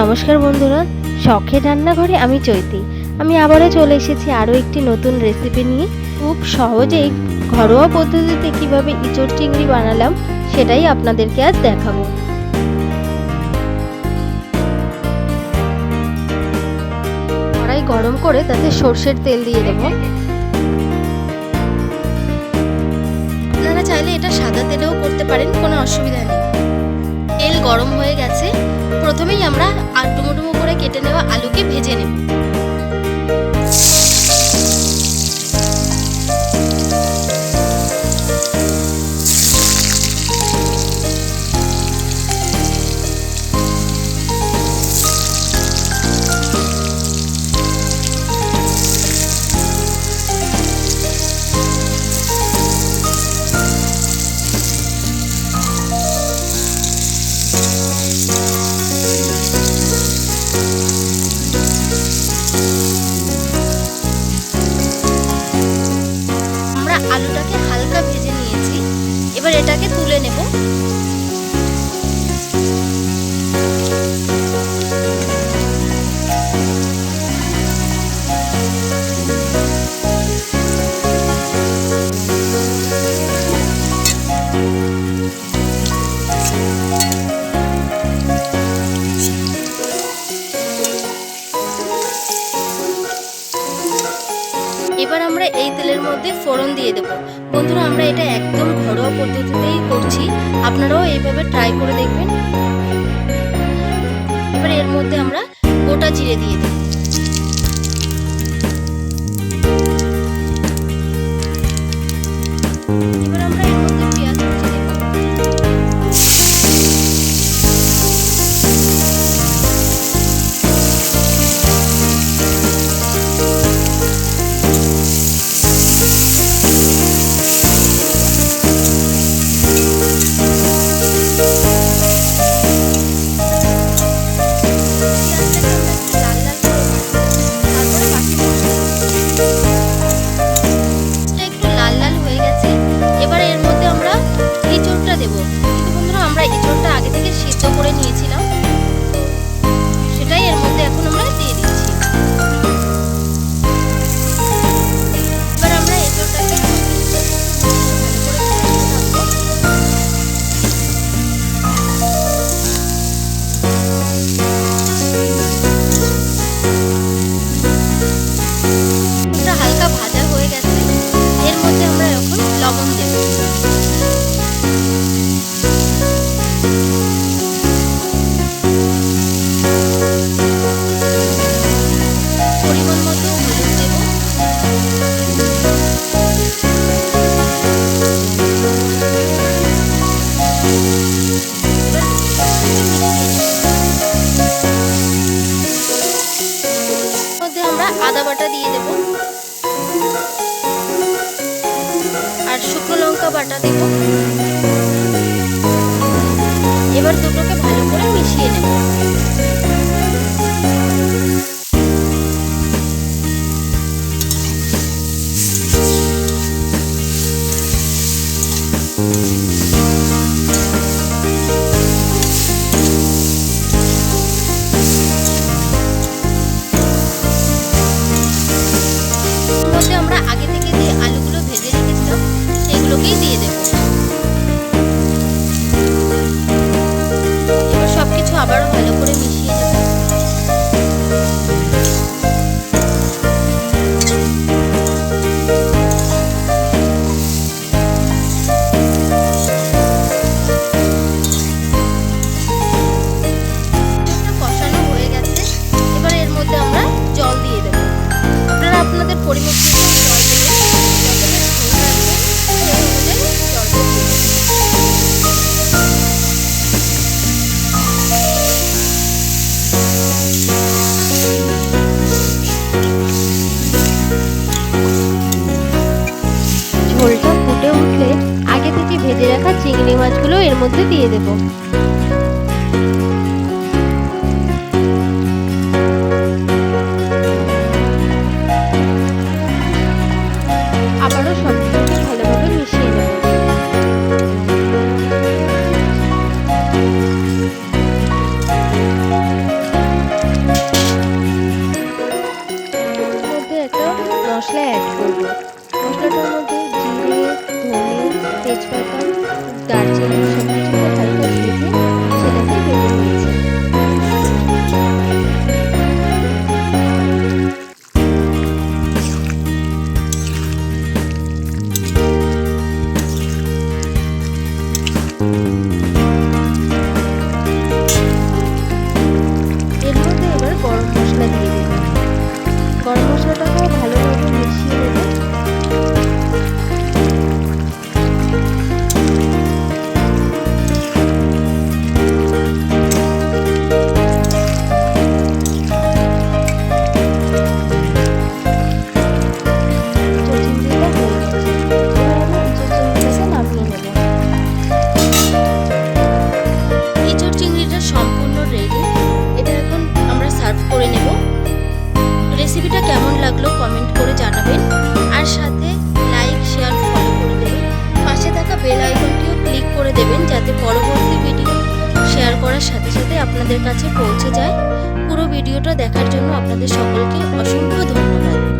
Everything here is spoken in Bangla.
নমস্কার বন্ধুরা শখের রান্নাঘরে আমি চৈতি। আমি আবারও চলে এসেছি আরও একটি নতুন রেসিপি নিয়ে। খুব সহজেই ঘরোয়া পদ্ধতিতে কীভাবে ইঁচড় চিংড়ি বানালাম, সেটাই আপনাদেরকে আজ দেখাবো। কড়াই গরম করে তাতে সর্ষের তেল দিয়ে দেবো। আপনারা চাইলে এটা সাদা তেলেও করতে পারেন, কোনো অসুবিধা নেই। তেল গরম হয়ে গেছে। প্রথমেই আমরা আর ডুমো ডুমো করে কেটে নেওয়া আলুকে ভেজে নেব। এবার আমরা এই তেলের মধ্যে ফোড়ন দিয়ে দেবো। বন্ধুরা, আমরা এটা একদম ঘরোয়া পদ্ধতিতেই করছি। আপনারাও এইভাবে ট্রাই করে দেখবেন। এবার এর মধ্যে আমরা গোটা জিরে দিয়ে দেব। শুকনো লঙ্কা বাটা দেব। এবার দুটোকে ভালো করে মিশিয়ে নেব। ভেজে রাখা চিংড়ি মাছগুলো এর মধ্যে দিয়ে দেবো। That's it. যাতে পরবর্তী ভিডিও শেয়ার করার সাথে সাথে আপনাদের কাছে পৌঁছে যায়। পুরো ভিডিওটা দেখার জন্য আপনাদের সকলকে অসংখ্য ধন্যবাদ।